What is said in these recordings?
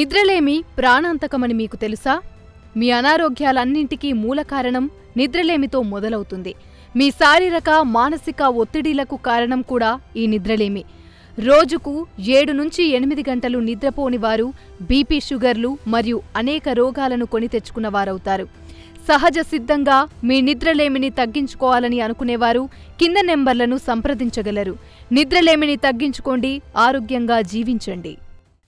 నిద్రలేమి ప్రాణాంతకమని మీకు తెలుసా? మీ అనారోగ్యాలన్నింటికీ మూల కారణం నిద్రలేమితో మొదలవుతుంది. మీ శారీరక మానసిక ఒత్తిడిలకు కారణం కూడా ఈ నిద్రలేమి. రోజుకు ఏడు నుంచి ఎనిమిది గంటలు నిద్రపోని వారు బీపీ షుగర్లు మరియు అనేక రోగాలను కొని తెచ్చుకున్న వారవుతారు. సహజ సిద్ధంగా మీ నిద్రలేమిని తగ్గించుకోవాలని అనుకునేవారు కింద నెంబర్లను సంప్రదించగలరు. నిద్రలేమిని తగ్గించుకోండి ఆరోగ్యంగా జీవించండి.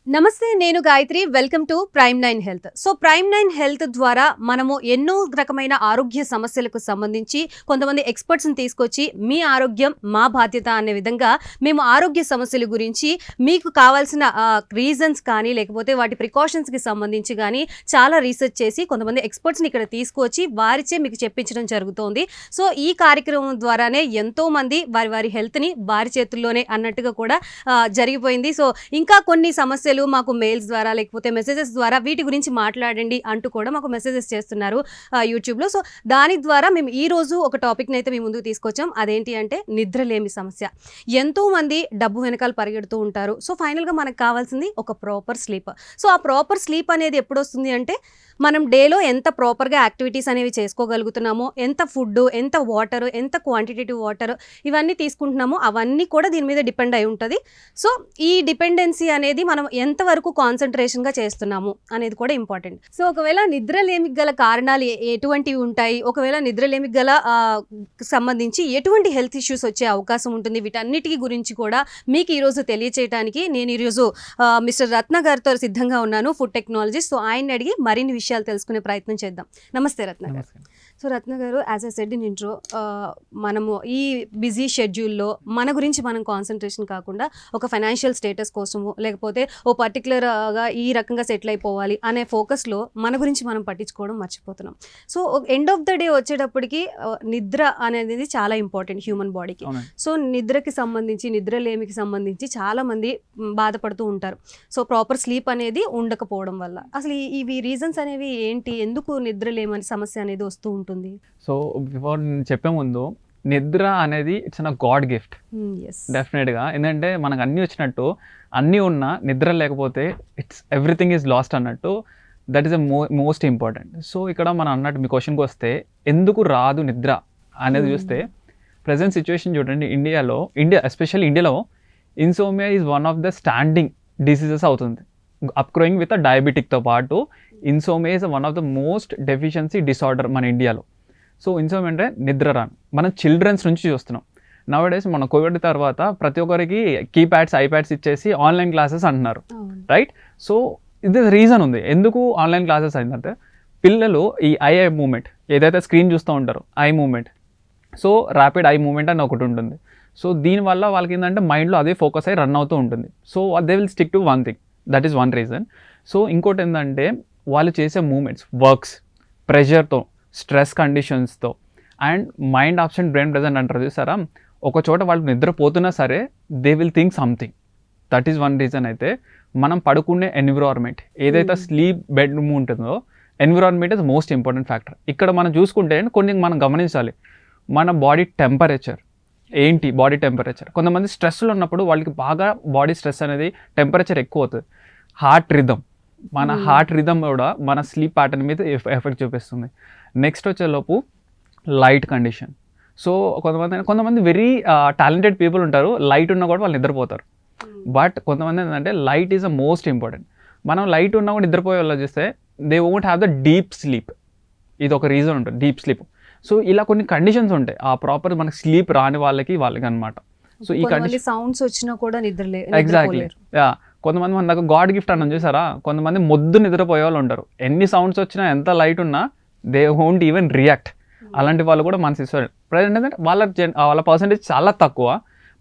నమస్తే నేను Gayatri. Welcome to Prime Nine Health. So Prime Nine Health ద్వారా మనము ఎన్నో రకమైన ఆరోగ్య సమస్యలకు సంబంధించి కొంతమంది ఎక్స్పర్ట్స్ని తీసుకొచ్చి మీ ఆరోగ్యం మా బాధ్యత అనే విధంగా మేము ఆరోగ్య సమస్యల గురించి మీకు కావాల్సిన రీజన్స్ కానీ లేకపోతే వాటి ప్రికాషన్స్కి సంబంధించి కానీ చాలా రీసెర్చ్ చేసి కొంతమంది ఎక్స్పర్ట్స్ని ఇక్కడ తీసుకొచ్చి వారిచే మీకు చెప్పించడం జరుగుతోంది. సో ఈ కార్యక్రమం ద్వారానే ఎంతోమంది వారి వారి హెల్త్ని వారి చేతుల్లోనే అన్నట్టుగా కూడా జరిగిపోయింది. సో ఇంకా కొన్ని సమస్యలు మాకు మెయిల్స్ ద్వారా లేకపోతే మెసేజెస్ ద్వారా వీటి గురించి మాట్లాడండి అంటూ కూడా మాకు మెసేజెస్ చేస్తున్నారు యూట్యూబ్లో సో దాని ద్వారా మేము ఈ రోజు ఒక టాపిక్ని అయితే మేము ముందుకు తీసుకొచ్చాం. అదేంటి అంటే నిద్రలేమి సమస్య. ఎంతో మంది డబ్బు వెనకాల పరిగెడుతూ ఉంటారు. సో ఫైనల్గా మనకు కావాల్సింది ఒక ప్రాపర్ స్లీప్ సో ఆ ప్రాపర్ స్లీప్ అనేది ఎప్పుడు వస్తుంది అంటే మనం డేలో ఎంత ప్రాపర్గా యాక్టివిటీస్ అనేవి చేసుకోగలుగుతున్నామో ఎంత ఫుడ్ ఎంత వాటర్ ఎంత క్వాంటిటేటివ్ వాటర్ ఇవన్నీ తీసుకుంటున్నామో అవన్నీ కూడా దీని మీద డిపెండ్ అయి ఉంటుంది. సో ఈ డిపెండెన్సీ అనేది మనం ఎంతవరకు కాన్సన్ట్రేషన్గా చేస్తున్నాము అనేది కూడా ఇంపార్టెంట్ సో ఒకవేళ నిద్రలేమికి గల కారణాలు ఏ- ఎటువంటివి ఉంటాయి? ఒకవేళ నిద్రలేమికి గల సంబంధించి ఎటువంటి హెల్త్ ఇష్యూస్ వచ్చే అవకాశం ఉంటుంది? వీటన్నిటి గురించి కూడా మీకు ఈరోజు తెలియచేయడానికి నేను ఈరోజు మిస్టర్ రత్న గారితో సిద్ధంగా ఉన్నాను ఫుడ్ టెక్నాలజీ సో ఆయన్ని అడిగి మరిన్ని విషయాలు తెలుసుకునే ప్రయత్నం చేద్దాం. నమస్తే రత్న గారు. సో రత్న గారు as a said in intro మనము ఈ బిజీ షెడ్యూల్లో మన గురించి మనం కాన్సన్ట్రేషన్ కాకుండా ఒక ఫైనాన్షియల్ స్టేటస్ కోసము లేకపోతే ఓ పర్టికులర్గా ఈ రకంగా సెటిల్ అయిపోవాలి అనే ఫోకస్లో మన గురించి మనం పట్టించుకోవడం మర్చిపోతున్నాం. So end of the day వచ్చేటప్పటికి నిద్ర అనేది చాలా ఇంపార్టెంట్ హ్యూమన్ బాడీకి సో నిద్రకి సంబంధించి నిద్రలేమికి సంబంధించి చాలా మంది మ్, బాధపడుతూ ఉంటారు. సో ప్రాపర్ స్లీప్ అనేది ఉండకపోవడం వల్ల. అసలు ఈ- ఇవి రీజన్స్ అనేవి ఏంటి? ఎందుకు నిద్రలేమని సమస్య అనేది వస్తూ ఉంటుంది? సో బిఫోర్ నేను చెప్పే ముందు నిద్ర అనేది ఇట్స్ అ గాడ్ గిఫ్ట్ డెఫినెట్గా ఎందుకంటే మనకు అన్నీ వచ్చినట్టు అన్నీ ఉన్నా నిద్ర లేకపోతే ఇట్స్ ఎవ్రీథింగ్ ఈజ్ లాస్ట్ అన్నట్టు that is a mo most important so ఇక్కడ మనం అన్నట్టు మీ క్వశ్చన్కి వస్తే ఎందుకు రాదు నిద్ర అనేది Hmm. చూస్తే ప్రజెంట్ సిచ్యువేషన్ చూడండి ఇండియాలో ఇండియా ఎస్పెషల్లీ ఇండియాలో insomnia is one of the standing diseases అవుతుంది. అప్గ్రోయింగ్ విత్ డయాబెటిక్తో పాటు insomnia is one of the most deficiency disorder మన ఇండియాలో. సో ఇన్సోమియా అంటే నిద్ర రాను. మనం చిల్డ్రన్స్ నుంచి చూస్తున్నాం. నవ్ డేస్ మన కోవిడ్ తర్వాత ప్రతి ఒక్కరికి కీప్యాడ్స్ ఐప్యాడ్స్ ఇచ్చేసి ఆన్లైన్ క్లాసెస్ అంటున్నారు. రైట్ సో ఇది రీజన్ ఉంది. ఎందుకు ఆన్లైన్ క్లాసెస్ అయిందంటే పిల్లలు ఈ ఐ ఐ మూమెంట్ ఏదైతే స్క్రీన్ చూస్తూ ఉంటారో eye movement so rapid eye movement అని ఒకటి ఉంటుంది. సో దీనివల్ల వాళ్ళకి ఏంటంటే మైండ్లో అదే ఫోకస్ అయ్యి రన్ అవుతూ ఉంటుంది. So they will stick to one thing that is one reason so ఇంకోటి ఏంటంటే వాళ్ళు చేసే మూమెంట్స్ వర్క్స్ ప్రెషర్తో stress కండిషన్స్తో and mind absent brain present అంటారు చూసారా? ఒక చోట వాళ్ళు నిద్రపోతున్నా సరే they will think something that is one reason అయితే మనం పడుకునే ఎన్విరాన్మెంట్ ఏదైతే Hmm. స్లీప్ బెడ్ రూమ్ ఉంటుందో environment is most important factor ఇక్కడ మనం చూసుకుంటే కొన్ని మనం గమనించాలి. మన బాడీ టెంపరేచర్ ఏంటి బాడీ టెంపరేచర్ కొంతమంది స్ట్రెస్లో ఉన్నప్పుడు వాళ్ళకి బాగా బాడీ స్ట్రెస్ అనేది టెంపరేచర్ ఎక్కువ అవుతుంది హార్ట్ రిథమ్ మన Hmm. హార్ట్ రిథమ్ కూడా మన స్లీప్ ప్యాటర్న్ మీద ఎఫెక్ట్ చూపిస్తుంది. నెక్స్ట్ వచ్చేలోపు లైట్ కండిషన్ సో కొంతమంది కొంతమంది వెరీ టాలెంటెడ్ పీపుల్ ఉంటారు. లైట్ ఉన్నా కూడా వాళ్ళు నిద్రపోతారు. బట్ కొంతమంది ఏంటంటే light is a most important మనం లైట్ ఉన్నా కూడా నిద్రపోయే వాళ్ళు చూస్తే they won't have the deep sleep ఇది ఒక రీజన్ ఉంటుంది. డీప్ స్లీప్ సో ఇలా కొన్ని కండిషన్స్ ఉంటాయి. ఆ ప్రాపర్ మనకి స్లీప్ రాని వాళ్ళకి వాళ్ళకి అనమాట సో ఈ కండిషన్ సౌండ్స్ వచ్చినా కూడా నిద్రలే ఎగ్జాక్ట్లీ. యా కొంతమంది మన దగ్గర గాడ్ గిఫ్ట్ అన్నం చూసారా? కొంతమంది మొద్దు నిద్రపోయే వాళ్ళు ఉంటారు ఎన్ని సౌండ్స్ వచ్చినా ఎంత లైట్ ఉన్నా దే హోంట్ ఈవెన్ రియాక్ట్ అలాంటి వాళ్ళు కూడా మన సిస్టర్ ప్రజెంట్ ఏంటంటే వాళ్ళ వాళ్ళ పర్సంటేజ్ చాలా తక్కువ.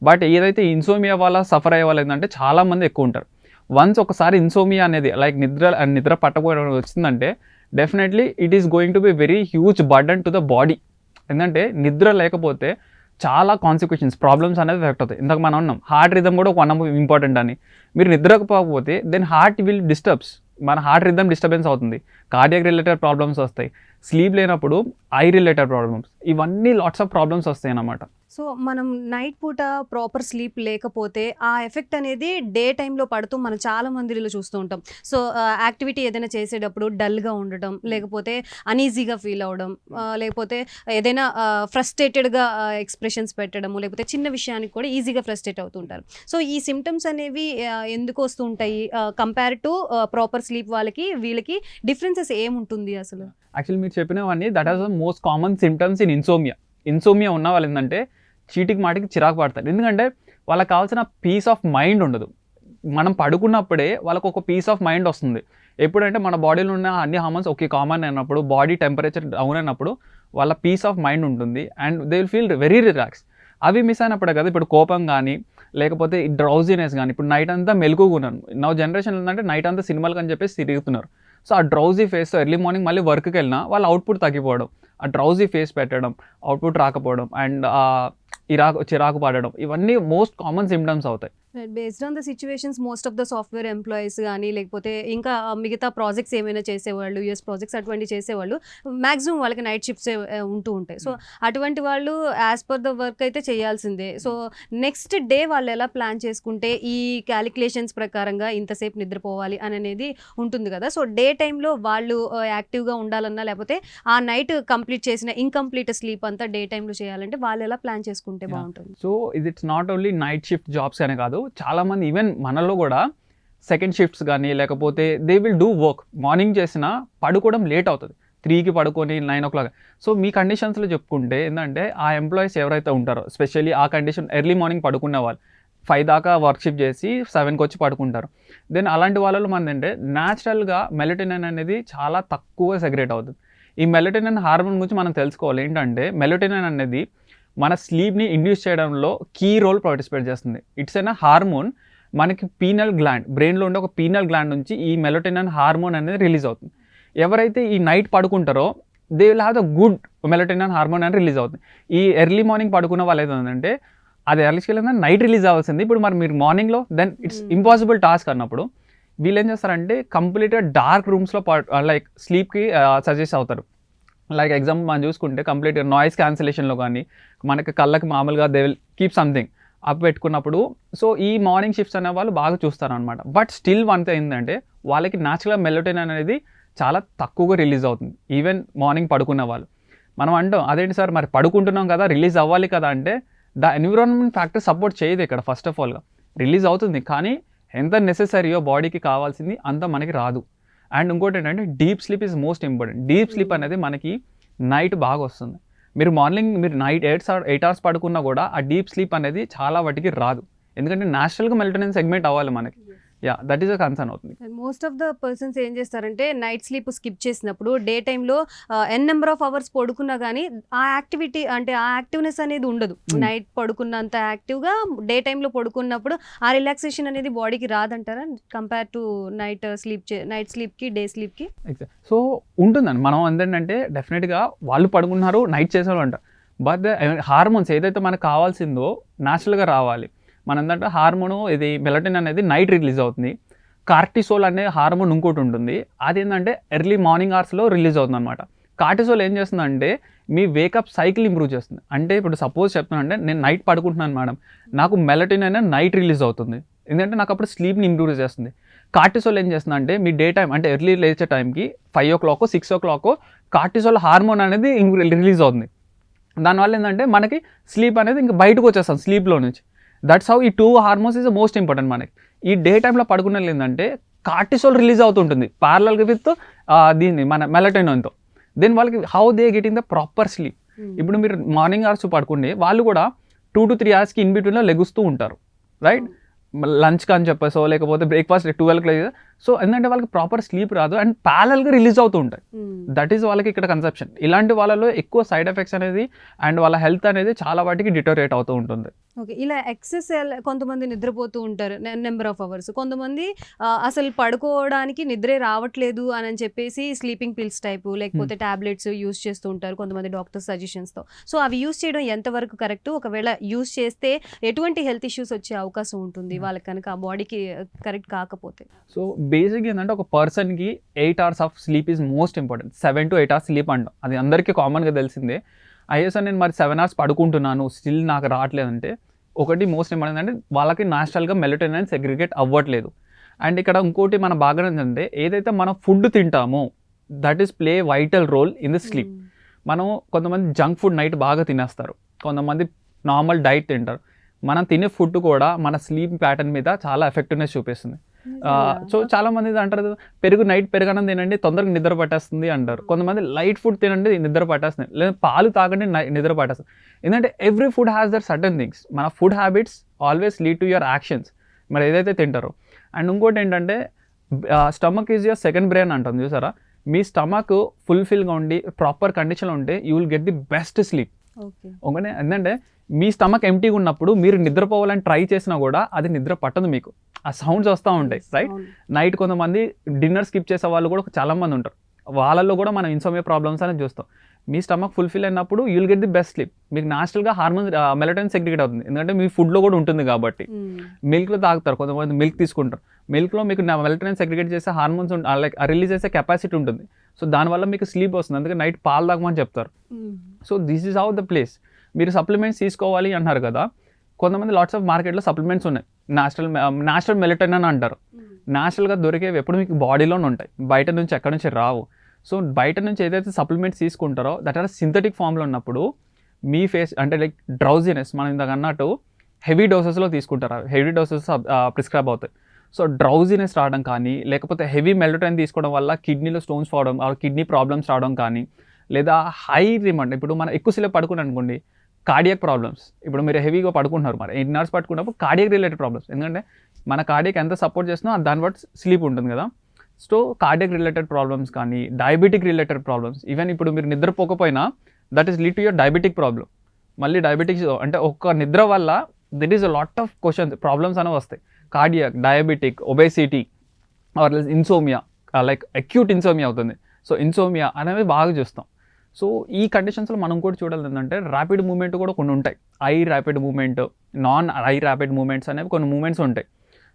బట్ ఏదైతే ఇన్సోమియా వాళ్ళ సఫర్ అయ్యే వాళ్ళు ఏంటంటే చాలా మంది ఎక్కువ ఉంటారు. వన్స్ ఒకసారి ఇన్సోమియా అనేది లైక్ నిద్ర నిద్ర పట్టకపోవడం వచ్చిందంటే definitely it is going to be very huge burden to the body ఎందుకంటే నిద్ర లేకపోతే చాలా కాన్సిక్వెషన్స్ ప్రాబ్లమ్స్ అనేది ఎఫెక్ట్ అవుతాయి. ఇందాక మనం ఉన్నాం హార్ట్ రిథమ్ కూడా ఒక వన్ ఇంపార్టెంట్ అని. మీరు నిద్రకపోకపోతే దెన్ హార్ట్ విల్ డిస్టర్బ్స్ మన హార్ట్ రిథమ్ డిస్టర్బెన్స్ అవుతుంది. కార్డియాక్ రిలేటెడ్ ప్రాబ్లమ్స్ వస్తాయి. స్లీప్ లేనప్పుడు ఐ రిలేటెడ్ ప్రాబ్లమ్స్. ఇవన్నీ లాట్స్ ఆఫ్ ప్రాబ్లమ్స్ వస్తాయి అన్నమాట సో మనం నైట్ పూట ప్రాపర్ స్లీప్ లేకపోతే ఆ ఎఫెక్ట్ అనేది డే టైంలో పడుతూ మనం చాలా మందిలో చూస్తూ ఉంటాం. సో యాక్టివిటీ ఏదైనా చేసేటప్పుడు డల్గా ఉండటం లేకపోతే అనీజీగా ఫీల్ అవ్వడం లేకపోతే ఏదైనా ఫ్రస్ట్రేటెడ్గా ఎక్స్ప్రెషన్స్ పెట్టడము లేకపోతే చిన్న విషయానికి కూడా ఈజీగా ఫ్రస్ట్రేట్ అవుతుంటారు సో ఈ సిమ్టమ్స్ అనేవి ఎందుకు వస్తూ ఉంటాయి? కంపేర్ టు ప్రాపర్ స్లీప్ వాళ్ళకి వీళ్ళకి డిఫరెన్సెస్ ఏముంటుంది అసలు? యాక్చువల్ మీరు చెప్పినవన్నీ that as the most common symptoms in insomnia insomnia ఉన్న వాళ్ళు ఏంటంటే చీటికి మాటికి చిరాకు పడతారు. ఎందుకంటే వాళ్ళకి కావాల్సిన పీస్ ఆఫ్ మైండ్ ఉండదు. మనం పడుకున్నప్పుడే వాళ్ళకు ఒక పీస్ ఆఫ్ మైండ్ వస్తుంది. ఎప్పుడంటే మన బాడీలో ఉన్న అన్ని హార్మోన్స్ ఒకే కామన్ అయినప్పుడు బాడీ టెంపరేచర్ డౌన్ అయినప్పుడు వాళ్ళ పీస్ ఆఫ్ మైండ్ ఉంటుంది. And they will feel very relax అవి మిస్ అయినప్పుడే కదా ఇప్పుడు కోపం కానీ లేకపోతే డ్రౌజీనెస్ కానీ ఇప్పుడు నైట్ అంతా మెలకుగా నా జనరేషన్ ఏంటంటే నైట్ అంతా సినిమాలు అని చెప్పేసి తిరుగుతున్నారు. సో ఆ డ్రౌజీ ఫేస్ ఎర్లీ మార్నింగ్ మళ్ళీ వర్క్కి వెళ్ళినా వాళ్ళ అవుట్పుట్ తగ్గిపోవడం ఆ డ్రౌజీ ఫేస్ పెట్టడం అవుట్పుట్ రాకపోవడం అండ్ ఇరాకు చిరాకు పడడం ఇవన్నీ మోస్ట్ కామన్ సిమ్టమ్స్ అవుతాయి. Based on the situations most of the software employees కానీ లేకపోతే ఇంకా మిగతా ప్రాజెక్ట్స్ ఏమైనా చేసేవాళ్ళు యూఎస్ ప్రాజెక్ట్స్ అటువంటి చేసేవాళ్ళు మాక్సిమం వాళ్ళకి నైట్ షిఫ్ట్స్ ఉంటూ ఉంటాయి. సో అటువంటి వాళ్ళు యాజ్ పర్ ద వర్క్ అయితే చేయాల్సిందే. సో నెక్స్ట్ డే వాళ్ళు ఎలా ప్లాన్ చేసుకుంటే ఈ క్యాలిక్యులేషన్స్ ప్రకారంగా ఇంతసేపు నిద్రపోవాలి అని అనేది ఉంటుంది కదా. సో డే టైంలో వాళ్ళు యాక్టివ్గా ఉండాలన్నా లేకపోతే ఆ నైట్ కంప్లీట్ చేసిన ఇన్కంప్లీట్ స్లీప్ అంతా డే టైంలో చేయాలంటే వాళ్ళు ఎలా ప్లాన్ చేసుకుంటే. బాగుంటుంది? సో ఇది it's not only night shift jobs అనే కాదు చాలామంది ఈవెన్ మనలో కూడా సెకండ్ షిఫ్ట్స్ కానీ లేకపోతే they will do work morning చేసినా పడుకోవడం లేట్ అవుతుంది. త్రీకి పడుకొని నైన్ ఓ క్లాక్ సో మీ కండిషన్స్లో చెప్పుకుంటే ఏంటంటే ఆ ఎంప్లాయీస్ ఎవరైతే ఉంటారో స్పెషల్లీ ఆ కండిషన్ ఎర్లీ మార్నింగ్ పడుకునే వాళ్ళు ఫైవ్ దాకా వర్క్షిప్ చేసి సెవెన్కి వచ్చి పడుకుంటారు. దెన్ అలాంటి వాళ్ళలో మంది అంటే న్యాచురల్గా మెలటినన్ అనేది చాలా తక్కువ సెగ్రేట్ అవుతుంది. ఈ మెలటినన్ హార్మోన్ గురించి మనం తెలుసుకోవాలి. ఏంటంటే మెలటినన్ అనేది మన స్లీప్ని ఇండ్యూస్ చేయడంలో కీ రోల్ పార్టిసిపేట్ చేస్తుంది. ఇట్స్ ఎన్ హార్మోన్ మనకి పీనల్ గ్లాండ్ బ్రెయిన్లో ఉండే ఒక పీనల్ గ్లాండ్ నుంచి ఈ మెలటినన్ హార్మోన్ అనేది రిలీజ్ అవుతుంది. ఎవరైతే ఈ night పడుకుంటారో they will have the good melatonin hormone అని రిలీజ్ అవుతుంది. ఈ ఎర్లీ మార్నింగ్ పడుకున్న వాళ్ళు ఏదంటే అది ఎర్లీకి వెళ్ళిందా నైట్ రిలీజ్ అవ్వాల్సింది. ఇప్పుడు మరి మీరు మార్నింగ్లో దెన్ ఇట్స్. ఇంపాసిబుల్ టాస్క్ అన్నప్పుడు వీళ్ళు ఏం చేస్తారంటే కంప్లీట్గా డార్క్ రూమ్స్లో లైక్ స్లీప్కి సజెస్ట్ అవుతారు. లైక్ ఎగ్జాంపుల్ మనం చూసుకుంటే కంప్లీట్గా నాయిస్ క్యాన్సిలేషన్లో కానీ మనకి కళ్ళకి మామూలుగా they will keep something up పెట్టుకున్నప్పుడు సో ఈ మార్నింగ్ షిఫ్ట్స్ అనే వాళ్ళు బాగా చూస్తారు అనమాట బట్ స్టిల్ వన్ ఏంటంటే వాళ్ళకి న్యాచురల్ మెలోటైన్ అనేది చాలా తక్కువగా రిలీజ్ అవుతుంది. ఈవెన్ మార్నింగ్ పడుకున్న వాళ్ళు. మనం అంటాం అదేంటి సార్ మరి పడుకుంటున్నాం కదా రిలీజ్ అవ్వాలి కదా అంటే ద ఎన్విరాన్మెంట్ ఫ్యాక్టర్ సపోర్ట్ చేయదు ఇక్కడ ఫస్ట్ ఆఫ్ ఆల్గా రిలీజ్ అవుతుంది కానీ ఎంత నెసెసరీయో బాడీకి కావాల్సింది అంత మనకి రాదు. అండ్ ఇంకోటి ఏంటంటే deep sleep is most important deep sleep అనేది మనకి నైట్ బాగా వస్తుంది. మీరు మార్నింగ్ మీరు నైట్ ఎయిట్ ఎయిట్ అవర్స్ పడుకున్నా కూడా ఆ డీప్ స్లీప్ అనేది చాలా వాటికి రాదు. ఎందుకంటే న్యాచురల్గా మెల్టెనెన్స్ సెగ్మెంట్ అవ్వాలి మనకి. Yeah that is a concern అవుతుంది మోస్ట్ ఆఫ్ ద పర్సన్స్ ఏం చేస్తారంటే నైట్ స్లీప్ స్కిప్ చేసినప్పుడు డే టైంలో ఎన్ నెంబర్ ఆఫ్ అవర్స్ పడుకున్నా కానీ ఆ యాక్టివిటీ అంటే ఆ యాక్టివ్నెస్ అనేది ఉండదు. Hmm. నైట్ పడుకున్నంత యాక్టివ్గా డే టైంలో పడుకున్నప్పుడు ఆ రిలాక్సేషన్ అనేది బాడీకి రాదంటారా? Compare to night sleep night స్లీప్కి day స్లీప్కి సో ఉంటుందండి. మనం ఏంటంటే డెఫినెట్గా వాళ్ళు పడుకున్నారు నైట్ చేసేవాళ్ళు అంటారు బట్ హార్మోన్స్ ఏదైతే మనకు కావాల్సిందో న్యాచురల్గా రావాలి. మన హార్మోను ఇది మెలటిన్ అనేది నైట్ రిలీజ్ అవుతుంది. కార్టిసోల్ అనే హార్మోన్ ఇంకోటి ఉంటుంది. అది ఏంటంటే ఎర్లీ మార్నింగ్ అవర్స్లో రిలీజ్ అవుతుంది అనమాట కార్టిసోల్ ఏం చేస్తుందంటే మీ వేకప్ సైకిల్ ఇంప్రూవ్ చేస్తుంది. అంటే ఇప్పుడు సపోజ్ చెప్తున్నానంటే నేను నైట్ పడుకుంటున్నాను మేడం. నాకు మెలటిన్ అనేది నైట్ రిలీజ్ అవుతుంది. ఎందుకంటే నాకు అప్పుడు స్లీప్ని ఇంప్రూవ్ చేస్తుంది. కార్టిసోల్ ఏం చేస్తుంది అంటే మీ డే టైం అంటే ఎర్లీ లేచే టైంకి five o'clock six o'clock cortisol hormone అనేది రిలీజ్ అవుతుంది. దానివల్ల ఏంటంటే మనకి స్లీప్ అనేది ఇంకా బయటకు వచ్చేస్తాం స్లీప్లో నుంచి. దట్స్ హౌ ఈ two hormones is most important మనకి. ఈ డే టైంలో పడుకున్న ఏంటంటే కార్టిసోల్ రిలీజ్ అవుతుంటుంది. ప్యారలల్గా విత్ దీన్ని మన మెలటైన్తో దెన్ వాళ్ళకి how they getting the proper sleep ఇప్పుడు మీరు మార్నింగ్ అవర్స్ పడుకుంటే వాళ్ళు కూడా టూ టు త్రీ అవర్స్కి ఇన్ బిట్వీన్లో లెగుస్తూ ఉంటారు. రైట్ లంచ్ అని చెప్పేసో లేకపోతే బ్రేక్ఫాస్ట్ ట్వెల్వ్కి లేదు సో ఎందుకంటే వాళ్ళకి ప్రాపర్ స్లీప్ రాదు అండ్ ప్యారల్గా రిలీజ్ అవుతూ ఉంటాయి. దట్ ఈస్ వాళ్ళకి ఇక్కడ కన్సెప్షన్ ఇలాంటి వాళ్ళలో ఎక్కువ సైడ్ ఎఫెక్ట్స్ అనేది అండ్ వాళ్ళ హెల్త్ అనేది చాలా వాటికి డిటోరేట్ అవుతూ ఉంటుంది. ఓకే ఇలా ఎక్సెస్ కొంతమంది నిద్రపోతూ ఉంటారు నెంబర్ ఆఫ్ అవర్స్ కొంతమంది అసలు పడుకోవడానికి నిద్రే రావట్లేదు అని అని చెప్పేసి స్లీపింగ్ పిల్స్ టైపు లేకపోతే టాబ్లెట్స్ యూస్ చేస్తూ ఉంటారు కొంతమంది డాక్టర్ సజెషన్స్తో సో అవి యూస్ చేయడం ఎంతవరకు కరెక్ట్ ఒకవేళ యూస్ చేస్తే ఎటువంటి హెల్త్ ఇష్యూస్ వచ్చే అవకాశం ఉంటుంది వాళ్ళకి కనుక ఆ బాడీకి కరెక్ట్ కాకపోతే? సో బేసిక్ ఏంటంటే ఒక పర్సన్కి eight hours of sleep is most important. Seven to eight hours sleep అంటాం. అది అందరికీ కామన్గా తెలిసిందే. అయ్యేసా నేను మరి సెవెన్ అవర్స్ పడుకుంటున్నాను స్టిల్ నాకు రావట్లేదంటే ఒకటి మోస్ట్ ఇంపార్టెంట్ అంటే వాళ్ళకి న్యాచురల్గా మెలటోనిన్ సెగ్రిగేట్ అవ్వట్లేదు. అండ్ ఇక్కడ ఇంకోటి మన బాగా ఏంటంటే ఏదైతే మనం food తింటామో that is play vital role in the sleep. మనం కొంతమంది జంక్ ఫుడ్ నైట్ బాగా తినేస్తారు. కొంతమంది నార్మల్ డైట్ తింటారు. మనం తినే ఫుడ్ కూడా మన స్లీప్ ప్యాటర్న్ మీద చాలా ఎఫెక్టివ్నెస్ చూపిస్తుంది. సో చాలా మంది అంటారు పెరుగు నైట్ పెరుగన్నం తినండి తొందరగా నిద్ర పట్టేస్తుంది అంటారు. కొంతమంది లైట్ ఫుడ్ తినండి నిద్ర పట్టేస్తుంది. లేదా పాలు తాగండి నిద్ర పట్టేస్తుంది. ఎందుకంటే every food has their certain things మన food habits always lead to your actions మరి ఏదైతే తింటారో. అండ్ ఇంకోటి ఏంటంటే stomach is your second brain అంటాం చూసారా? మీ స్టమక్ ఫుల్ఫిల్గా ఉండి ప్రాపర్ కండిషన్లో ఉంటే you will get the best sleep okay. ఎందుకంటే మీ స్టమక్ ఎంటీగా ఉన్నప్పుడు మీరు నిద్రపోవాలని ట్రై చేసినా కూడా అది నిద్ర పట్టదు మీకు. ఆ సౌండ్స్ వస్తూ ఉంటాయి రైట్ నైట్ కొంతమంది డిన్నర్ స్కిప్ చేసే వాళ్ళు కూడా చాలా మంది ఉంటారు. వాళ్ళల్లో కూడా మనం ఇన్సోమియా ప్రాబ్లమ్స్ అనేది చూస్తాం. మీ స్టమక్ ఫుల్ఫిల్ అయినప్పుడు you'll get the best sleep మీకు న్యాచురల్గా హార్మోన్ మెలటైన్ సెగ్రిగేట్ అవుతుంది. ఎందుకంటే మీ ఫుడ్లో కూడా ఉంటుంది కాబట్టి. మిల్క్లో తాగుతారు కొంతమంది మిల్క్ తీసుకుంటారు. మిల్క్లో మీకు మెలటైన్ సెగ్రిగేట్ చేసే హార్మోన్స్ లైక్ రిలీజ్ చేసే కెపాసిటీ ఉంటుంది. సో దానివల్ల మీకు స్లీప్ వస్తుంది. అందుకే నైట్ పాలు తాగమని చెప్తారు. So this is how the place మీరు సప్లిమెంట్స్ తీసుకోవాలి అన్నారు కదా కొంతమంది లాట్స్ ఆఫ్ మార్కెట్లో సప్లిమెంట్స్ ఉన్నాయి. నేచురల్ నేచురల్ మెలటైన్ అని అంటారు. న్యాచురల్గా దొరికేవి ఎప్పుడు మీకు బాడీలోనే ఉంటాయి. బయట నుంచి ఎక్కడి నుంచి రావు. సో బయట నుంచి ఏదైతే సప్లిమెంట్స్ తీసుకుంటారో దట్ ఆర్ సింథటిక్ ఫామ్లో ఉన్నప్పుడు మీ ఫేస్ అంటే లైక్ డ్రౌజినెస్ మనం ఇందాక అన్నట్టు హెవీ డోసెస్లో తీసుకుంటారు. హెవీ డోసెస్ ప్రిస్క్రైబ్ అవుతాయి. సో డ్రౌజినెస్ రావడం కానీ లేకపోతే హెవీ మెల్టోటైన్ తీసుకోవడం వల్ల కిడ్నీలో స్టోన్స్ రావడం కిడ్నీ ప్రాబ్లమ్స్ రావడం కానీ లేదా హై రిమండ్ ఇప్పుడు మనం ఎక్కువసేపు పడుకుని అనుకోండి కార్డియక్ ప్రాబ్లమ్స్ ఇప్పుడు మీరు హెవీగా పడుకుంటున్నారు మరి. ఎయిట్ అవర్స్ పట్టుకున్నప్పుడు కార్డియక్ రిలేటెడ్ ప్రాబ్లమ్స్ ఎందుకంటే మన కార్డియక్ ఎంత సపోర్ట్ చేస్తున్నా దాని బట్టి స్లీప్ ఉంటుంది కదా. సో కార్డియక్ రిలేటెడ్ ప్రాబ్లమ్స్ కానీ డయాబెటిక్ రిలేటెడ్ ప్రాబ్లమ్స్ ఈవెన్ ఇప్పుడు మీరు నిద్రపోకపోయినా that is lead to your diabetic problem మళ్ళీ డయాబెటిక్స్ అంటే ఒక్క నిద్ర వల్ల that is a lot of questions problems అనేవి వస్తాయి. Cardiac diabetic obesity or insomnia like acute insomnia అవుతుంది. సో ఇన్సోమియా అనేవి బాగా చూస్తాం. సో ఈ కండిషన్స్లో మనం కూడా చూడాలి ఏంటంటే ర్యాపిడ్ మూమెంట్ కూడా కొన్ని ఉంటాయి. Eye rapid movement non eye rapid movements అనేవి కొన్ని మూమెంట్స్ ఉంటాయి.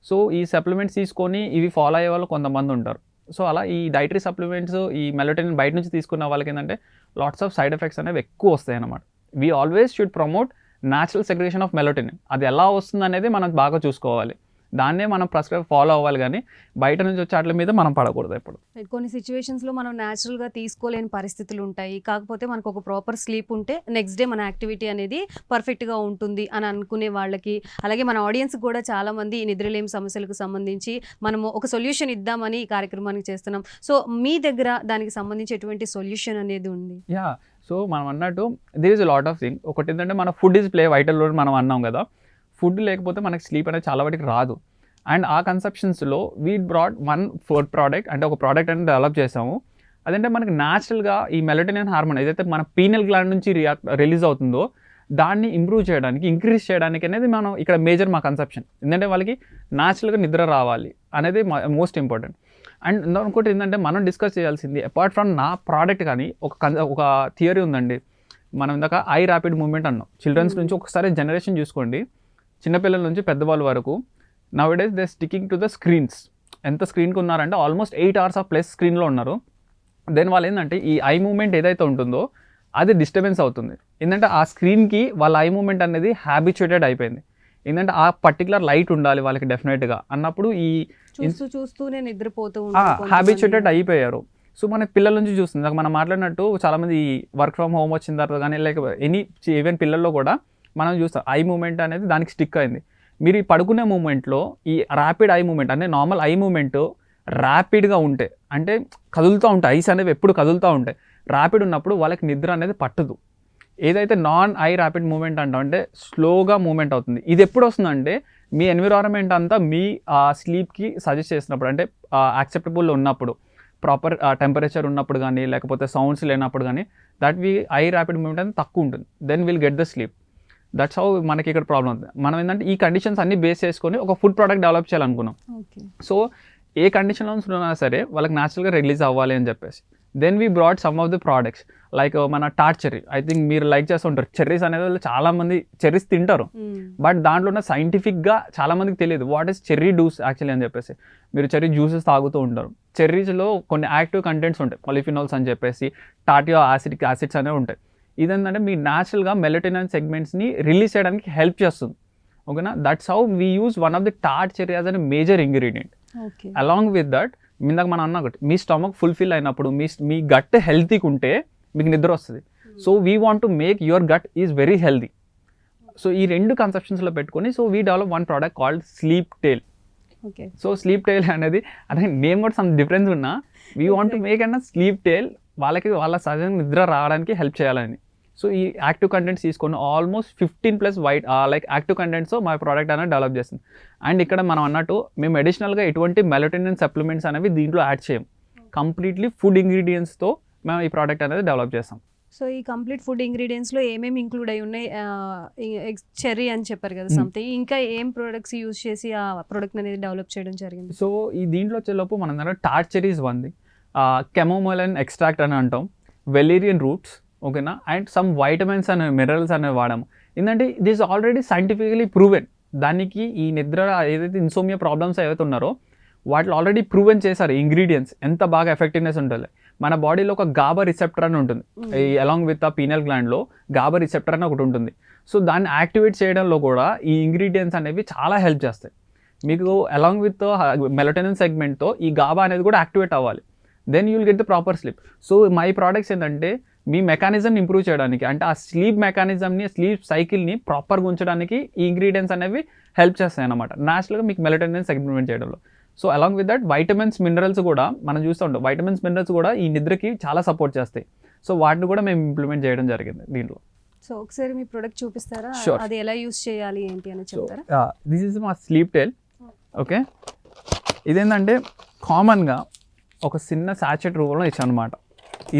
సో ఈ సప్లిమెంట్స్ తీసుకొని ఇవి ఫాలో అయ్యే వాళ్ళు కొంతమంది ఉంటారు. సో అలా ఈ డైటరీ సప్లిమెంట్స్ ఈ మెలటైన్ బయట నుంచి తీసుకున్న వాళ్ళకి ఏంటంటే లాట్స్ ఆఫ్ సైడ్ ఎఫెక్ట్స్ అనేవి ఎక్కువ వస్తాయి అన్నమాట. We always should promote natural segregation of melatonin అది ఎలా వస్తుంది అనేది మనం బాగా చూసుకోవాలి. దాన్నే మనం ప్రిస్క్రైబ్ ఫాలో అవ్వాలి కానీ బయట నుంచి వచ్చే వాటి మీద మనం పడకూడదు ఎప్పుడు. కొన్ని సిచ్యువేషన్స్లో మనం న్యాచురల్గా తీసుకోలేని పరిస్థితులు ఉంటాయి. కాకపోతే మనకు ఒక ప్రాపర్ స్లీప్ ఉంటే నెక్స్ట్ డే మన యాక్టివిటీ అనేది పర్ఫెక్ట్గా ఉంటుంది అని అనుకునే వాళ్ళకి అలాగే మన ఆడియన్స్ కూడా చాలా మంది ఈ నిద్రలేమి సమస్యలకు సంబంధించి మనము ఒక సొల్యూషన్ ఇద్దామని ఈ కార్యక్రమానికి చేస్తున్నాం. సో మీ దగ్గర దానికి సంబంధించి ఎటువంటి సొల్యూషన్ అనేది ఉంది? యా సో మనం అన్నట్టు there is lot of thing ఒకటి ఏంటంటే మన food is play vital role మనం అన్నాం కదా. ఫుడ్ లేకపోతే మనకి స్లీప్ అనేది చాలా వాటికి రాదు. అండ్ ఆ కన్సెప్షన్స్లో we broad one food product అంటే ఒక ప్రోడక్ట్ అనేది డెవలప్ చేసాము అదంటే మనకి న్యాచురల్గా ఈ మెలటోనిన్ హార్మోన్ ఏదైతే మన పీనల్ గ్లాండ్ నుంచి రిలీజ్ అవుతుందో దాన్ని ఇంప్రూవ్ చేయడానికి ఇంక్రీజ్ చేయడానికి అనేది మనం ఇక్కడ మేజర్ మా కన్సెప్షన్ ఎందుకంటే వాళ్ళకి న్యాచురల్గా నిద్ర రావాలి అనేది మోస్ట్ ఇంపార్టెంట్ అండ్ ఇంకోటి ఏంటంటే మనం డిస్కస్ చేయాల్సింది అపార్ట్ ఫ్రమ్ నా ప్రోడక్ట్ కానీ ఒక ఒక థియరీ ఉందండి. మనం ఇందాక ఐ ర్యాపిడ్ మూమెంట్ అన్నాం. చిల్డ్రన్స్ నుంచి ఒకసారి జనరేషన్ చూసుకోండి. చిన్నపిల్లల నుంచి పెద్దవాళ్ళ వరకు nowadays they sticking to the screens ఎంత స్క్రీన్కి ఉన్నారంటే almost eight hours of plus స్క్రీన్లో ఉన్నారు. దెన్ వాళ్ళు ఏంటంటే ఈ ఐ మూమెంట్ ఏదైతే ఉంటుందో అది డిస్టర్బెన్స్ అవుతుంది. ఏంటంటే ఆ స్క్రీన్కి వాళ్ళ ఐ మూమెంట్ అనేది హ్యాబిచుయేటెడ్ అయిపోయింది. ఏంటంటే ఆ పర్టికులర్ లైట్ ఉండాలి వాళ్ళకి డెఫినెట్గా అన్నప్పుడు ఈ చూస్తూ చూస్తూనే నిద్రపోతూ. హ్యాబిచుయేటెడ్ అయిపోయారు. సో మన పిల్లల నుంచి చూస్తుంది. మనం మాట్లాడినట్టు చాలామంది వర్క్ ఫ్రమ్ హోమ్ వచ్చిన తర్వాత కానీ లేక ఎనీ ఈవెన్ పిల్లల్లో కూడా మనం చూస్తాం ఐ మూమెంట్ అనేది దానికి స్టిక్ అయింది. మీరు ఈ పడుకునే మూమెంట్లో ఈ ర్యాపిడ్ ఐ మూమెంట్ అంటే నార్మల్ ఐ మూమెంట్ ర్యాపిడ్గా ఉంటే అంటే కదులుతూ ఉంటాయి ఐస్ అనేవి ఎప్పుడు కదులుతూ ఉంటాయి. ర్యాపిడ్ ఉన్నప్పుడు వాళ్ళకి నిద్ర అనేది పట్టదు. ఏదైతే నాన్ ఐ ర్యాపిడ్ మూమెంట్ అంటాం అంటే స్లోగా మూమెంట్ అవుతుంది. ఇది ఎప్పుడు వస్తుందంటే మీ ఎన్విరాన్మెంట్ అంతా మీ స్లీప్కి సజెస్ట్ చేసినప్పుడు అంటే యాక్సెప్టబుల్ ఉన్నప్పుడు ప్రాపర్ టెంపరేచర్ ఉన్నప్పుడు కానీ లేకపోతే సౌండ్స్ లేనప్పుడు కానీ that we eye rapid movement అనేది తక్కువ ఉంటుంది. Then will get the sleep that's how మనకి ఇక్కడ ప్రాబ్లం ఉంది మనం ఏంటంటే ఈ కండిషన్స్ అన్ని బేస్ చేసుకొని ఒక ఫుడ్ ప్రోడక్ట్ డెవలప్ చేయాలనుకున్నాం. సో ఏ కండిషన్లో ఉన్నా సరే వాళ్ళకి న్యాచురల్గా రిలీజ్ అవ్వాలి అని చెప్పేసి. Then we brought some of the products like మన టార్ట్ చెర్రీ ఐ థింక్ మీరు లైక్ చేస్తుంటారు. చెర్రీస్ అనేది వాళ్ళు చాలా మంది చెర్రీస్ తింటారు బట్ దాంట్లో ఉన్న సైంటిఫిక్గా చాలా మందికి తెలియదు. What is cherry juice actually అని చెప్పేసి. మీరు చెర్రీ జ్యూసెస్ తాగుతూ ఉంటారు. చెర్రీస్లో కొన్ని యాక్టివ్ కంటెంట్స్ ఉంటాయి. పాలిఫినాల్స్ అని చెప్పేసి టాటియో యాసిడిక్ యాసిడ్స్ అనేవి ఉంటాయి. ఇదేంటంటే మీ న్యాచురల్గా మెలటోనిన్ సెగ్మెంట్స్ని రిలీజ్ చేయడానికి హెల్ప్ చేస్తుంది. ఓకేనా? That's how we use one of the tart as an major ingredient along with that ఇందాక మనం అన్న ఒకటి మీ స్టమక్ ఫుల్ఫిల్ అయినప్పుడు మీ మీ గట్ హెల్తీగా ఉంటే మీకు నిద్ర వస్తుంది. So we want to make your gut is very healthy so ఈ రెండు కన్సెప్షన్స్లో పెట్టుకొని so we develop one product called sleep tale okay so sleep tile అనేది అదే నేమ్ కూడా సమ్ డిఫరెన్స్ ఉన్నా వీ వాంట్ టు మేక్ అన్న స్లీప్ టైల్ వాళ్ళకి వాళ్ళ సహజంగా నిద్ర రావడానికి హెల్ప్ చేయాలని. సో ఈ యాక్టివ్ కంటెంట్స్ తీసుకొని almost fifteen plus white like active contents మా ప్రోడక్ట్ అనేది డెవలప్ చేస్తుంది. అండ్ ఇక్కడ మనం అన్నట్టు మేము అడిషనల్గా ఎటువంటి మెలటోనిన్ సప్లిమెంట్స్ అనేవి దీంట్లో యాడ్ చేయం. కంప్లీట్లీ ఫుడ్ ఇంగ్రీడియంట్స్తో మేము ఈ ప్రోడక్ట్ అనేది డెవలప్ చేస్తాం. సో ఈ కంప్లీట్ ఫుడ్ ఇంగ్రీడియంట్స్లో ఏమేమి ఇంక్లూడ్ అయి ఉన్నాయి? చెర్రీ అని చెప్పారు కదా Hmm. సంథింగ్ ఇంకా ఏం ప్రొడక్ట్స్ యూజ్ చేసి ఆ ప్రొడక్ట్ అనేది డెవలప్ చేయడం జరిగింది? సో ఈ దీంట్లో వచ్చేలోపు మన దగ్గర టార్ట్ చెరీస్ ఉంది కెమోమోలన్ ఎక్స్ట్రాక్ట్ అని అంటాం. వెలీరియన్ రూట్స్ ఓకేనా? అండ్ సమ్ వైటమిన్స్ అనే మినరల్స్ అనేవి వాడాము. ఏంటంటే దిస్ ఆల్రెడీ సైంటిఫికలీ ప్రూవెన్ దానికి ఈ నిద్ర ఏదైతే ఇన్సోమియా ప్రాబ్లమ్స్ ఏవైతే ఉన్నారో వాటిలో ఆల్రెడీ ప్రూవెన్ చేశారు ఇంగ్రీడియంట్స్ ఎంత బాగా ఎఫెక్టివ్నెస్ ఉంటుంది. మన బాడీలో ఒక గాబా రిసెప్టర్ అని ఉంటుంది. ఈ అలాంగ్ విత్ ఆ పీనల్ గ్లాండ్లో గాబా రిసెప్టర్ అని ఒకటి ఉంటుంది. సో దాన్ని యాక్టివేట్ చేయడంలో కూడా ఈ ఇంగ్రీడియంట్స్ అనేవి చాలా హెల్ప్ చేస్తాయి. మీకు అలాంగ్ విత్ మెలటోనిన్ సెగ్మెంట్తో ఈ గాబా అనేది కూడా యాక్టివేట్ అవ్వాలి. Then you'll get the proper sleep so my products ఏంటంటే మీ మెకానిజం ఇంప్రూవ్ చేయడానికి అంటే ఆ స్లీప్ మెకానిజంని స్లీప్ సైకిల్ని ప్రాపర్గా ఉంచడానికి ఈ ఇంగ్రీడియంట్స్ అనేవి హెల్ప్ చేస్తాయి అనమాట న్యాచురల్గా మీకు మెలటోనిన్ సెగ్మెంట్ చేయడంలో. So along with that vitamins minerals కూడా మనం చూస్తూ ఉంటాం. వైటమిన్స్ మినరల్స్ కూడా ఈ నిద్రకి చాలా సపోర్ట్ చేస్తాయి. సో వాటిని కూడా మేము ఇంప్లిమెంట్ చేయడం జరిగింది దీంట్లో. సో ఒకసారి మీ ప్రొడక్ట్ చూపిస్తారా. అది ఎలా యూజ్ చేయాలి ఏంటి అని చెప్తారా? దిస్ ఈజ్ మా స్లీప్ టెల్ ఓకే ఇదేంటంటే కామన్గా ఒక చిన్న సాచెట్ రూపంలో ఇచ్చాను అనమాట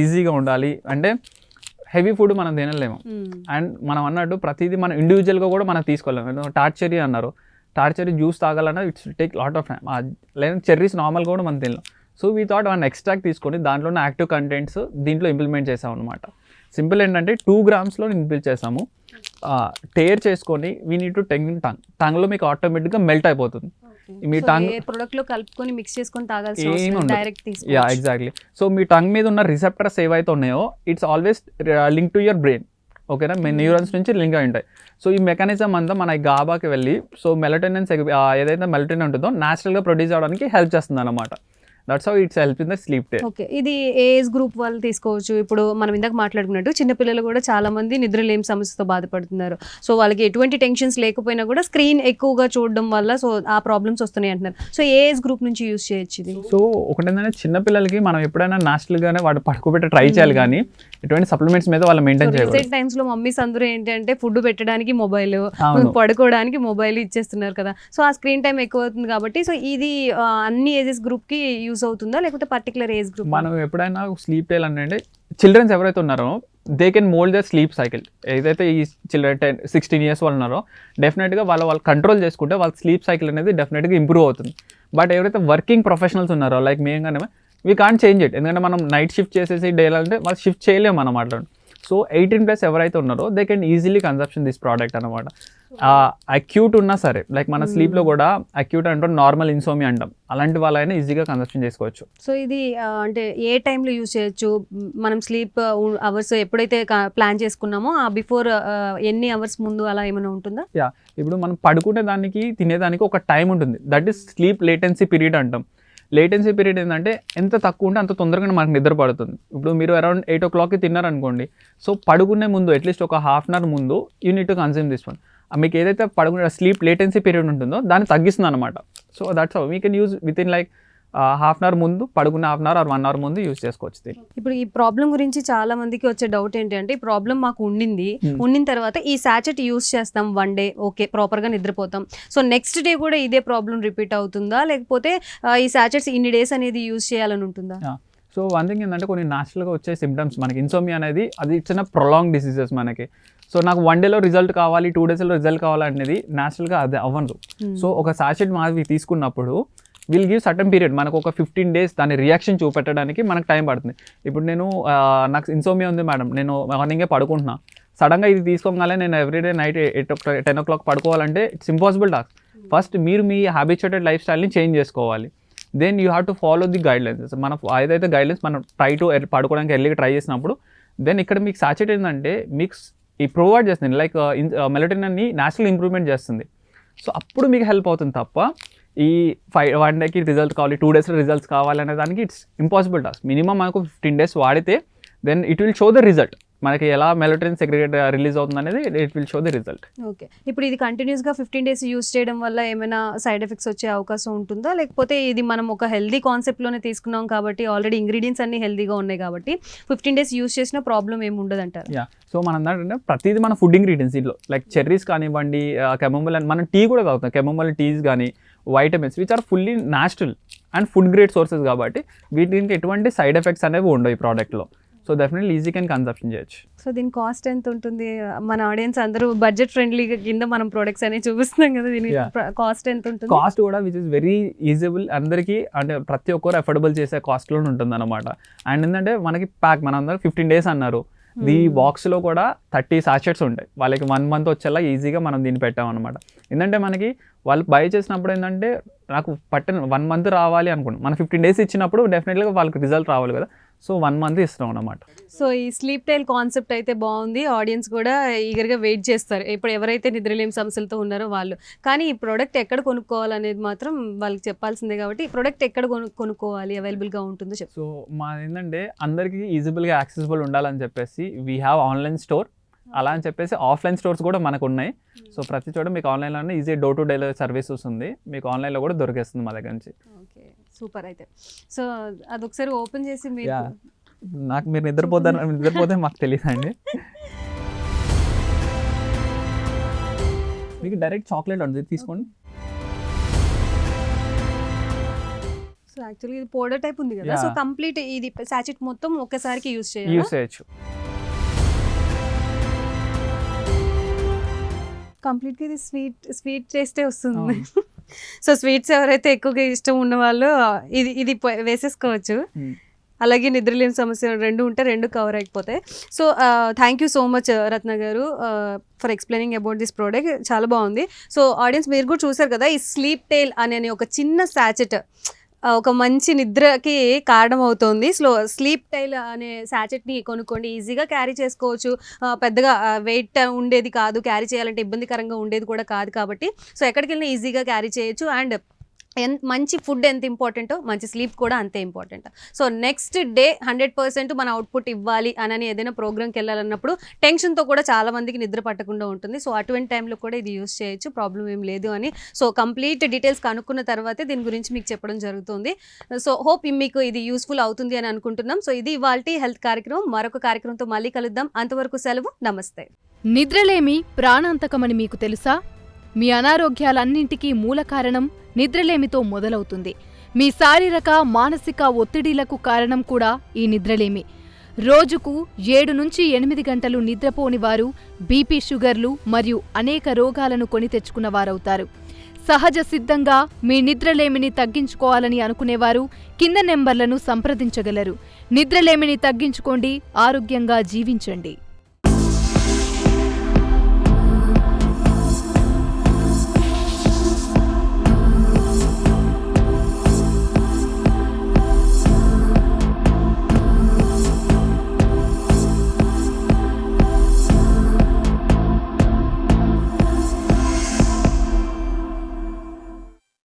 ఈజీగా ఉండాలి. అంటే హెవీ ఫుడ్ మనం తినలేము. Hmm. అండ్ మనం అన్నట్టు ప్రతిదీ మనం ఇండివిజువల్గా కూడా మనం తీసుకోలేము. టార్చరీ అన్నారు. Tart cherry juice తాగాలన్నా it's take lot of time లేదా చెర్రీస్ నార్మల్గా కూడా మనం తినలేం. So we thought one extract తీసుకొని దాంట్లో ఉన్న యాక్టివ్ కంటెంట్స్ దీంట్లో ఇంప్లిమెంట్ చేసాం అనమాట సింపుల్ ఏంటంటే టూ గ్రామ్స్లో ఇంప్లిమెంట్ చేసాము. టేర్ చేసుకొని వీ నీడ్ టు టెంగ్ టంగ్ టంగ్లో మీకు ఆటోమేటిక్గా మెల్ట్ అయిపోతుంది. మీ ఏ ప్రొడక్ట్లో కలుపుకొని మిక్స్ చేసుకొని. డైరెక్ట్ యా ఎగ్జాక్ట్లీ సో మీ టంగ్ మీద ఉన్న రిసెప్టర్స్ ఏవైతే ఉన్నాయో it's always link to your brain ఓకేనా మీ న్యూరన్స్ నుంచి లింక్ అయి ఉంటాయి. సో ఈ మెకానిజం అంతా మన గాబాకి వెళ్ళి సో మెలటోనిన్ ఏదైతే మెలటోనిన్ ఉంటుందో న్యాచురల్గా ప్రొడ్యూస్ అవడానికి హెల్ప్ చేస్తుంది అనమాట that's how it's help in the sleep టే ఓకే ఇది ఏజ్ గ్రూప్ వాళ్ళు తీసుకోవచ్చు. ఇప్పుడు మనం ఇందాక మాట్లాడుకున్నట్టు చిన్నపిల్లలు కూడా చాలా మంది నిద్రలేమి సమస్యతో బాధపడుతున్నారు. సో వాళ్ళకి ఎటువంటి టెన్షన్స్ లేకపోయినా కూడా స్క్రీన్ ఎక్కువగా చూడడం వల్ల సో ఆ ప్రాబ్లమ్స్ వస్తున్నాయి అంటున్నారు. సో ఏ ఏజ్ గ్రూప్ నుంచి యూస్ చేయొచ్చు ఇది? సో ఒకటేంటంటే చిన్నపిల్లలకి మనం ఎప్పుడైనా న్యాచురల్గానే వాడు పడుకోబెట్టి ట్రై చేయాలి కానీ ఎటువంటి సప్లిమెంట్స్ మీద వాళ్ళు మెయింటైన్ చేయకూడదు. రీసెంట్ టైమ్స్లో మమ్మీస్ అందరూ ఏంటంటే ఫుడ్ పెట్టడానికి మొబైల్ పడుకోవడానికి మొబైల్ ఇచ్చేస్తున్నారు కదా. సో ఆ స్క్రీన్ టైం ఎక్కువ అవుతుంది కాబట్టి సో ఇది అన్ని ఏజెస్ గ్రూప్కి యూస్ అవుతుందా? లేకపోతే పర్టికులర్ ఏజ్ గ్రూప్ మనం ఎప్పుడైనా స్లీప్ చేయాలంటే చిల్డ్రన్స్ ఎవరైతే ఉన్నారో they can mold the sleep cycle ఏదైతే ఈ చిల్డ్రన్ టెన్ సిక్స్టీన్ ఇయర్స్ వాళ్ళు ఉన్నారో డెఫినెట్గా వాళ్ళ వాళ్ళు కంట్రోల్ చేసుకుంటే వాళ్ళ స్లీప్ సైకిల్ అనేది డెఫినెట్గా ఇంప్రూవ్ అవుతుంది. బట్ ఎవరైతే వర్కింగ్ ప్రొఫెషనల్స్ ఉన్నారో లైక్ మేము కానీ వీ కాంట్ చేంజ్ ఇట్ ఎందుకంటే మనం నైట్ షిఫ్ట్ చేసేసి డే అంటే వాళ్ళు షిఫ్ట్ చేయలేము మనం అట్లా సో ఎయిటీన్ ప్లస్ ఎవరైతే ఉన్నారో they can easily consumption this product అనమాట అక్యూట్ ఉన్నా సరే లైక్ మన స్లీప్లో కూడా అక్యూట్ అంటాం నార్మల్ ఇన్సోమి అంటాం. అలాంటి వాళ్ళైనా ఈజీగా కన్సప్షన్ చేసుకోవచ్చు. సో ఇది అంటే ఏ టైంలో యూస్ చేయొచ్చు? మనం స్లీప్ అవర్స్ ఎప్పుడైతే ప్లాన్ చేసుకున్నామో ఆ బిఫోర్ ఎన్ని అవర్స్ ముందు అలా ఏమైనా ఉంటుందా? ఇప్పుడు మనం పడుకునే దానికి తినేదానికి ఒక టైం ఉంటుంది. That is sleep latency period అంటాం. లేటెన్సీ పీరియడ్ ఏంటంటే ఎంత తక్కువ ఉంటే అంత తొందరగా మనకు నిద్ర పడుతుంది. ఇప్పుడు మీరు అరౌండ్ ఎయిట్ ఓ క్లాక్కి తిన్నారనుకోండి సో పడుకునే ముందు అట్లీస్ట్ ఒక హాఫ్ అన్ అవర్ ముందు యూనిట్ కన్సూమ్ టు మీకు ఏదైతే పడుకునే స్లీప్ లేటెన్సీ పీరియడ్ ఉంటుందో దాన్ని తగ్గిస్తుంది అనమాట so that's we can use with in like half an hour ముందు పడుకునే half an hour or one hour ముందు యూజ్ చేసుకోవచ్చు ఇప్పుడు ఈ ప్రాబ్లం గురించి చాలా మందికి వచ్చే డౌట్ ఏంటి అంటే ఈ ప్రాబ్లం మాకు ఉండింది. Hmm. ఉండిన తర్వాత ఈ సాచెట్ యూస్ చేస్తాం వన్ డే ఓకే ప్రాపర్గా నిద్రపోతాం. సో నెక్స్ట్ డే కూడా ఇదే ప్రాబ్లం రిపీట్ అవుతుందా? లేకపోతే ఈ సాచెట్స్ ఇన్ని డేస్ అనేది యూస్ చేయాలని ఉంటుందా? సో వన్ థింగ్ ఏంటంటే కొన్ని న్యాచురల్గా వచ్చే సిమ్టమ్స్ మనకి ఇన్సోమియా అనేది అది చిన్న ప్రొలాంగ్ డిసీజెస్ మనకి. సో నాకు వన్ డేలో రిజల్ట్ కావాలి టూ డేస్లో రిజల్ట్ కావాలనేది న్యాచురల్గా అది అవ్వదు. సో ఒక సాచెట్ మాది తీసుకున్నప్పుడు విల్ గివ్ సర్టన్ పీరియడ్. మనకు ఒక ఫిఫ్టీన్ డేస్ దాని రియాక్షన్ చూపెట్టడానికి మనకు టైం పడుతుంది. ఇప్పుడు నేను నాకు ఇన్సోమియా ఉంది మేడం నేను మార్నింగే పడుకుంటున్నా. సడన్గా ఇది తీసుకోగానే నేను everyday night eight or ten o'clock పడుకోవాలంటే it's impossible task first మీరు మీ హ్యాబిచుయేటెడ్ లైఫ్ స్టైల్ని చేంజ్ చేసుకోవాలి. Then you have to follow the guidelines మన ఏదైతే గైడ్ లైన్స్ మనం ట్రై టు పడుకోవడానికి ఎర్లీగా ట్రై చేసినప్పుడు దెన్ ఇక్కడ మీకు సాచెట్ ఏంటంటే మీకు ఈ ప్రొవైడ్ చేస్తుంది. లైక్ మెలటిన్ అన్ని న్యాచురల్ ఇంప్రూవ్మెంట్ చేస్తుంది. సో అప్పుడు మీకు హెల్ప్ అవుతుంది తప్ప ఈ ఫైవ్ వన్ డేకి రిజల్ట్ కావాలి టూ డేస్లో రిజల్ట్స్ కావాలనే దానికి ఇట్స్ ఇంపాసిబుల్ టాస్క్ మినిమం మనకు ఫిఫ్టీన్ డేస్ వాడితే then it will show the result మనకి ఎలా మెలటిన్ సెగ్రిగేట్ రిలీజ్ అవుతుంది అనేది it will show the result okay ఇప్పుడు ఇది కంటిన్యూస్గా ఫిఫ్టీన్ డేస్ యూస్ చేయడం వల్ల ఏమైనా సైడ్ ఎఫెక్ట్స్ వచ్చే అవకాశం ఉంటుందా? లేకపోతే ఇది మనం ఒక హెల్దీ కాన్సెప్ట్లోనే తీసుకున్నాం కాబట్టి ఆల్రెడీ ఇంగ్రీడియంట్స్ అన్ని హెల్దీగా ఉన్నాయి కాబట్టి ఫిఫ్టీన్ డేస్ యూస్ చేసిన ప్రాబ్లం ఏమి ఉండదు అంటారు? యా సో మనం ఏంటంటే ప్రతిదీ మన ఫుడ్ ఇంగ్రీడియంట్స్ ఇంట్లో లైక్ చెర్రీస్ కానివ్వండి కెమోమల్ అని మనం టీ కూడా తాగుతాం కెమోమల్ టీస్ కానీ vitamins which are fully natural and food grade sources కాబట్టి వీటికి ఎటువంటి సైడ్ ఎఫెక్ట్స్ అనేవి ఉండవు ఈ ప్రోడక్ట్లో so definitely easy can consumption చేయొచ్చు. సో దీని కాస్ట్ ఎంత ఉంటుంది? మన ఆడియన్స్ అందరూ బడ్జెట్ ఫ్రెండ్లీ కింద మనం ప్రొడక్ట్స్ అనేవి చూపిస్తున్నాం కదా దీని. కాస్ట్ ఎంత ఉంటుంది? కాస్ట్ కూడా విచ్ ఇస్ వెరీ ఈజీబుల్ అందరికీ అంటే ప్రతి ఒక్కరు అఫోర్డబుల్ చేసే కాస్ట్లో ఉంటుంది అనమాట అండ్ ఏంటంటే మనకి ప్యాక్ మన అందరూ ఫిఫ్టీన్ డేస్ అన్నారు. ఈ. బాక్స్లో కూడా థర్టీ సాచెట్స్ ఉంటాయి. వాళ్ళకి వన్ మంత్ వచ్చేలా ఈజీగా మనం దీన్ని పెట్టామన్నమాట ఏంటంటే మనకి వాళ్ళు బై చేసినప్పుడు ఏంటంటే నాకు పట్టిన వన్ మంత్ రావాలి అనుకుంటాం మనం ఫిఫ్టీన్ డేస్ ఇచ్చినప్పుడు డెఫినెట్గా వాళ్ళకి రిజల్ట్ రావాలి కదా. సో వన్ మంత్ ఇస్తాం అనమాట సో ఈ స్లీప్ టైల్ కాన్సెప్ట్ అయితే బాగుంది. ఆడియన్స్ కూడా ఈగర్గా వెయిట్ చేస్తారు. ఇప్పుడు ఎవరైతే నిద్రలేని సమస్యలతో ఉన్నారో వాళ్ళు. కానీ ఈ ప్రోడక్ట్ ఎక్కడ కొనుక్కోవాలనేది మాత్రం వాళ్ళకి చెప్పాల్సిందే కాబట్టి ఈ ప్రోడక్ట్ ఎక్కడ కొను కొనుక్కోవాలి అవైలబుల్గా ఉంటుందో చెప్పు. సో మా ఏంటంటే అందరికీ ఈజీబుల్గా యాక్సెసిబుల్ ఉండాలని చెప్పేసి వీ హ్యావ్ ఆన్లైన్ స్టోర్ అలా అని చెప్పేసి ఆఫ్లైన్ స్టోర్స్ కూడా మనకు ఉన్నాయి సో ప్రతి చోట మీకు ఆన్లైన్లోనే easy door to delivery services ఉంది మీకు ఆన్లైన్లో కూడా దొరికేస్తుంది మా దగ్గర నుంచి. ఓకే. సూపర్ అయితే. సో అదొకసారి ఓపెన్ చేసి మీరు. నాకు మీరు నిద్రపోతారు నిద్రపోతే మాకు తెలియదు అండి మీకు డైరెక్ట్ చాక్లెట్ ఉంటుంది తీసుకోండి. సో యాక్చువల్లీ ఇది పౌడర్ టైప్ ఉంది కదా. సో కంప్లీట్ ఇది సాచెట్ మొత్తం ఒక్కసారికి యూస్ చేయాలి యూస్ చేయొచ్చు. కంప్లీట్గా ఇది స్వీట్ స్వీట్ టేస్టే వస్తుంది. సో స్వీట్స్ ఎవరైతే ఎక్కువగా ఇష్టం ఉన్న వాళ్ళు ఇది ఇది వేసేసుకోవచ్చు. అలాగే నిద్రలేని సమస్య రెండు ఉంటే రెండు కవర్ అయిపోతాయి. So thank you so much Ratna garu for explaining about this product చాలా బాగుంది. సో ఆడియన్స్ మీరు కూడా చూసారు కదా ఈ స్లీప్ టైల్ అనే ఒక చిన్న సాచెట్ ఒక మంచి నిద్రకి కారణం అవుతుంది స్లో స్లీప్ టైల్ అనే సాచెట్ని కొనుక్కోండి. ఈజీగా క్యారీ చేసుకోవచ్చు. పెద్దగా వెయిట్ ఉండేది కాదు. క్యారీ చేయాలంటే ఇబ్బందికరంగా ఉండేది కూడా కాదు కాబట్టి. సో ఎక్కడికి వెళ్ళినా ఈజీగా క్యారీ చేయొచ్చు. అండ్ మంచి ఫుడ్ ఎంత ఇంపార్టెంటో మంచి స్లీప్ కూడా అంతే important. So next day hundred percent మన అవుట్పుట్ ఇవ్వాలి అని ఏదైనా ప్రోగ్రామ్కి వెళ్ళాలన్నప్పుడు టెన్షన్తో కూడా చాలా మందికి నిద్ర పట్టకుండా ఉంటుంది. సో అటువంటి టైంలో కూడా ఇది యూస్ చేయొచ్చు ప్రాబ్లం ఏం లేదు అని. సో కంప్లీట్ డీటెయిల్స్ కనుక్కున్న తర్వాతే దీని గురించి మీకు చెప్పడం జరుగుతుంది. సో హోప్ మీకు ఇది యూస్ఫుల్ అవుతుంది అని అనుకుంటున్నాం. సో ఇది ఇవాళ హెల్త్ కార్యక్రమం. మరొక కార్యక్రమంతో మళ్ళీ కలుద్దాం. అంతవరకు సెలవు. నమస్తే. నిద్రలేమి ప్రాణాంతకమని మీకు తెలుసా? మీ అనారోగ్యాలన్నింటికీ మూల కారణం నిద్రలేమితో మొదలవుతుంది. మీ శారీరక మానసిక ఒత్తిడిలకు కారణం కూడా ఈ నిద్రలేమి. రోజుకు ఏడు నుంచి ఎనిమిది గంటలు నిద్రపోని వారు బీపీ షుగర్లు మరియు అనేక రోగాలను కొని తెచ్చుకున్న వారవుతారు. సహజ సిద్ధంగా మీ నిద్రలేమిని తగ్గించుకోవాలని అనుకునేవారు కింద నెంబర్లను సంప్రదించగలరు. నిద్రలేమిని తగ్గించుకోండి ఆరోగ్యంగా జీవించండి.